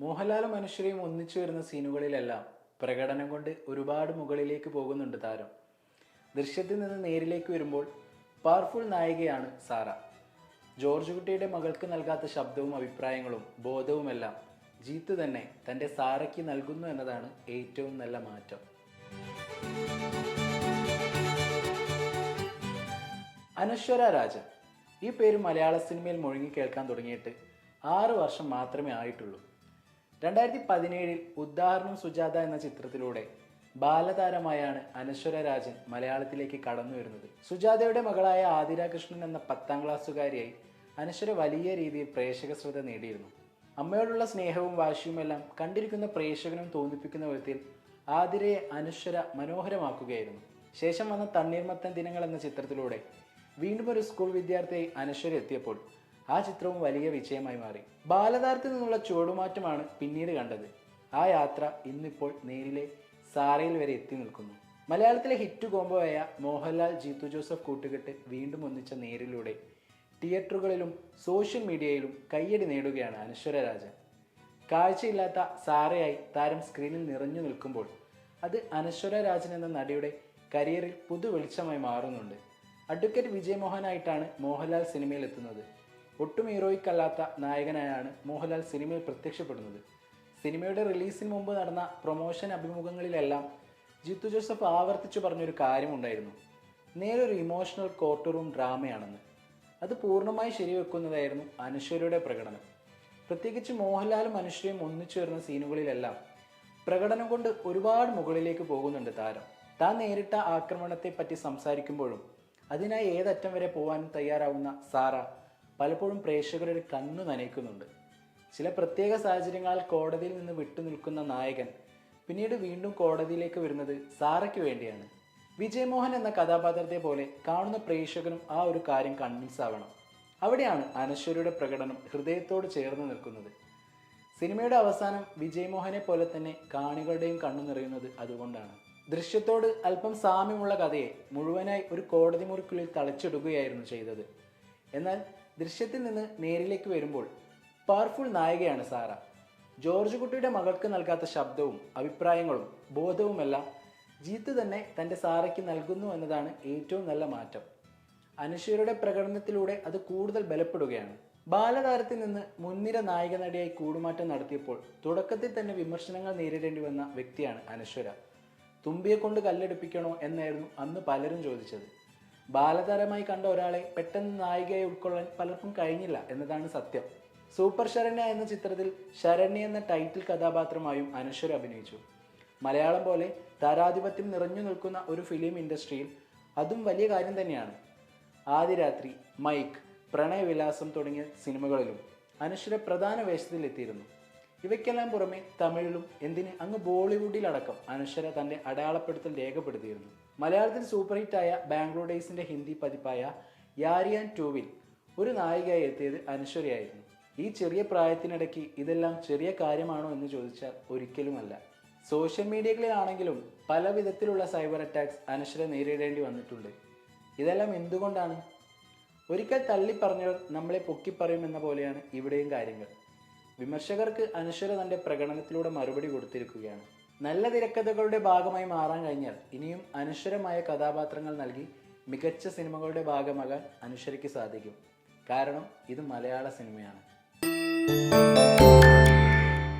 മോഹൻലാലും മനുഷ്യരെയും ഒന്നിച്ചു വരുന്ന സീനുകളിലെല്ലാം പ്രകടനം കൊണ്ട് ഒരുപാട് മുകളിലേക്ക് പോകുന്നുണ്ട് താരം. ദൃശ്യത്തിൽ നിന്ന് നേരിലേക്ക് വരുമ്പോൾ പവർഫുൾ നായികയാണ് സാറ. ജോർജ് കുട്ടിയുടെ മകൾക്ക് നൽകാത്ത ശബ്ദവും അഭിപ്രായങ്ങളും ബോധവുമെല്ലാം ജീത്ത് തന്നെ തന്റെ സാറയ്ക്ക് നൽകുന്നു എന്നതാണ് ഏറ്റവും നല്ല മാറ്റം. അനശ്വര രാജൻ. ഈ പേര് മലയാള സിനിമയിൽ മുഴുങ്ങി കേൾക്കാൻ തുടങ്ങിയിട്ട് ആറ് വർഷം മാത്രമേ ആയിട്ടുള്ളൂ. രണ്ടായിരത്തി പതിനേഴിൽ ഉദാഹരണം സുജാത എന്ന ചിത്രത്തിലൂടെ ബാലതാരമായാണ് അനശ്വര രാജൻ മലയാളത്തിലേക്ക് കടന്നു വരുന്നത്. സുജാതയുടെ മകളായ ആതിര കൃഷ്ണൻ എന്ന പത്താം ക്ലാസ്സുകാരിയായി അനശ്വര വലിയ രീതിയിൽ പ്രേക്ഷക ശ്രദ്ധ നേടിയിരുന്നു. അമ്മയോടുള്ള സ്നേഹവും വാശിയുമെല്ലാം കണ്ടിരിക്കുന്ന പ്രേക്ഷകനും തോന്നിപ്പിക്കുന്ന വിധത്തിൽ ആതിരയെ അനശ്വര മനോഹരമാക്കുകയായിരുന്നു. ശേഷം വന്ന തണ്ണീർമത്തൻ ദിനങ്ങൾ എന്ന ചിത്രത്തിലൂടെ വീണ്ടും ഒരു സ്കൂൾ വിദ്യാർത്ഥിയായി അനശ്വര എത്തിയപ്പോൾ ആ ചിത്രവും വലിയ വിജയമായി മാറി. ബാലതാരത്തിൽ നിന്നുള്ള ചുവടുമാറ്റമാണ് പിന്നീട് കണ്ടത്. ആ യാത്ര ഇന്നിപ്പോൾ നേരിലെ സാറയിൽ വരെ എത്തി നിൽക്കുന്നു. മലയാളത്തിലെ ഹിറ്റ് കോംബോയായ മോഹൻലാൽ ജീത്തു ജോസഫ് കൂട്ടുകെട്ട് വീണ്ടും ഒന്നിച്ച നേരിലൂടെ തിയേറ്ററുകളിലും സോഷ്യൽ മീഡിയയിലും കയ്യടി നേടുകയാണ് അനശ്വര രാജൻ. കാഴ്ചയില്ലാത്ത സാറയായി താരം സ്ക്രീനിൽ നിറഞ്ഞു നിൽക്കുമ്പോൾ അത് അനശ്വര രാജൻ എന്ന നടിയുടെ കരിയറിൽ പുതു വെളിച്ചമായി മാറുന്നുണ്ട്. അഡ്വക്കേറ്റ് വിജയമോഹനായിട്ടാണ് മോഹൻലാൽ സിനിമയിൽ എത്തുന്നത് ഒട്ടും ഹീറോയിക് അല്ലാത്ത നായകനായാണ് മോഹൻലാൽ സിനിമയിൽ പ്രത്യക്ഷപ്പെടുന്നത്. സിനിമയുടെ റിലീസിന് മുമ്പ് നടന്ന പ്രൊമോഷൻ അഭിമുഖങ്ങളിലെല്ലാം ജിത്തു ജോസഫ് ആവർത്തിച്ചു പറഞ്ഞൊരു കാര്യമുണ്ടായിരുന്നു. നേരൊരു ഇമോഷണൽ കോർട്ട് റൂം ഡ്രാമയാണെന്ന്. അത് പൂർണമായി ശരിവെക്കുന്നതായിരുന്നു അനശ്വരയുടെ പ്രകടനം. പ്രത്യേകിച്ച് മോഹൻലാലും അനുശ്വരയും ഒന്നിച്ചു വരുന്ന സീനുകളിലെല്ലാം പ്രകടനം കൊണ്ട് ഒരുപാട് മുകളിലേക്ക് പോകുന്നുണ്ട് താരം. താൻ നേരിട്ട ആക്രമണത്തെപ്പറ്റി സംസാരിക്കുമ്പോഴും അതിനായി ഏതറ്റം വരെ പോകാൻ തയ്യാറാവുന്ന സാറ പലപ്പോഴും പ്രേക്ഷകരുടെ കണ്ണു നനയ്ക്കുന്നുണ്ട്. ചില പ്രത്യേക സാഹചര്യങ്ങളാൽ കോടതിയിൽ നിന്ന് വിട്ടുനിൽക്കുന്ന നായകൻ പിന്നീട് വീണ്ടും കോടതിയിലേക്ക് വരുന്നത് സാറയ്ക്ക് വേണ്ടിയാണ്. വിജയമോഹൻ എന്ന കഥാപാത്രത്തെ പോലെ കാണുന്ന പ്രേക്ഷകനും ആ ഒരു കാര്യം കൺവിൻസ് ആവണം. അവിടെയാണ് അനശ്വരയുടെ പ്രകടനം ഹൃദയത്തോട് ചേർന്ന് നിൽക്കുന്നത്. സിനിമയുടെ അവസാനം വിജയമോഹനെ പോലെ തന്നെ കാണികളുടെയും കണ്ണു നിറയുന്നത് അതുകൊണ്ടാണ്. ദൃശ്യത്തോട് അല്പം സാമ്യമുള്ള കഥയെ മുഴുവനായി ഒരു കോടതി മുറിക്കുള്ളിൽ തളച്ചിടുകയായിരുന്നു ചെയ്തത്. എന്നാൽ ദൃശ്യത്തിൽ നിന്ന് നേരിലേക്ക് വരുമ്പോൾ പവർഫുൾ നായികയാണ് സാറ. ജോർജ് കുട്ടിയുടെ മകൾക്ക് നൽകാത്ത ശബ്ദവും അഭിപ്രായങ്ങളും ബോധവുമെല്ലാം ജീത്ത് തന്നെ തന്റെ സാറയ്ക്ക് നൽകുന്നു എന്നതാണ് ഏറ്റവും നല്ല മാറ്റം. അനുശ്വരയുടെ പ്രകടനത്തിലൂടെ അത് കൂടുതൽ ബലപ്പെടുകയാണ്. ബാലതാരത്തിൽ നിന്ന് മുൻനിര നായിക നടിയായി കൂടുമാറ്റം നടത്തിയപ്പോൾ തുടക്കത്തിൽ തന്നെ വിമർശനങ്ങൾ നേരിടേണ്ടി വന്ന വ്യക്തിയാണ് അനശ്വര. തുമ്പിയെ കൊണ്ട് കല്ലെടുപ്പിക്കണോ എന്നായിരുന്നു അന്ന് പലരും ചോദിച്ചത്. ബാലതാരമായി കണ്ട ഒരാളെ പെട്ടെന്ന് നായികയെ ഉൾക്കൊള്ളാൻ പലർക്കും കഴിഞ്ഞില്ല എന്നതാണ് സത്യം. സൂപ്പർ ശരണ്യ എന്ന ചിത്രത്തിൽ ശരണ്യ എന്ന ടൈറ്റിൽ കഥാപാത്രമായും അനശ്വര അഭിനയിച്ചു. മലയാളം പോലെ താരാധിപത്യം നിറഞ്ഞു നിൽക്കുന്ന ഒരു ഫിലിം ഇൻഡസ്ട്രിയിൽ അതും വലിയ കാര്യം തന്നെയാണ്. ആദിരാത്രി മൈക്ക് പ്രണയവിലാസം തുടങ്ങിയ സിനിമകളിലും അനശ്വര പ്രധാന വേഷത്തിലെത്തിയിരുന്നു ഇവയ്ക്കെല്ലാം പുറമെ തമിഴിലും എന്തിന് അങ്ങ് ബോളിവുഡിലടക്കം അനശ്വര തന്റെ അടയാളപ്പെടുത്തൽ രേഖപ്പെടുത്തിയിരുന്നു. മലയാളത്തിൽ സൂപ്പർ ഹിറ്റായ ബാംഗ്ലൂർ ഡേയ്സിന്റെ ഹിന്ദി പതിപ്പായ യാരിയാൻ ടൂവിൽ ഒരു നായികയായി എത്തിയത് അനശ്വരയായിരുന്നു ഈ ചെറിയ പ്രായത്തിനിടയ്ക്ക് ഇതെല്ലാം ചെറിയ കാര്യമാണോ എന്ന് ചോദിച്ചാൽ ഒരിക്കലുമല്ല. സോഷ്യൽ മീഡിയകളിലാണെങ്കിലും പല വിധത്തിലുള്ള സൈബർ അറ്റാക്സ് അനശ്വര നേരിടേണ്ടി വന്നിട്ടുണ്ട്. ഇതെല്ലാം എന്തുകൊണ്ടാണ്? ഒരിക്കൽ തള്ളിപ്പറഞ്ഞവർ നമ്മളെ പൊക്കിപ്പറയുമെന്ന പോലെയാണ് ഇവിടെയും കാര്യങ്ങൾ. വിമർശകർക്ക് അനശ്വര തന്റെ പ്രകടനത്തിലൂടെ മറുപടി കൊടുത്തിരിക്കുകയാണ്. നല്ല തിരക്കഥകളുടെ ഭാഗമായി മാറാൻ കഴിഞ്ഞാൽ ഇനിയും അനശ്വരമായ കഥാപാത്രങ്ങൾ നൽകി മികച്ച സിനിമകളുടെ ഭാഗമാകാൻ അനശ്വരയ്ക്ക് സാധിക്കും. കാരണം ഇത് മലയാള സിനിമയാണ്.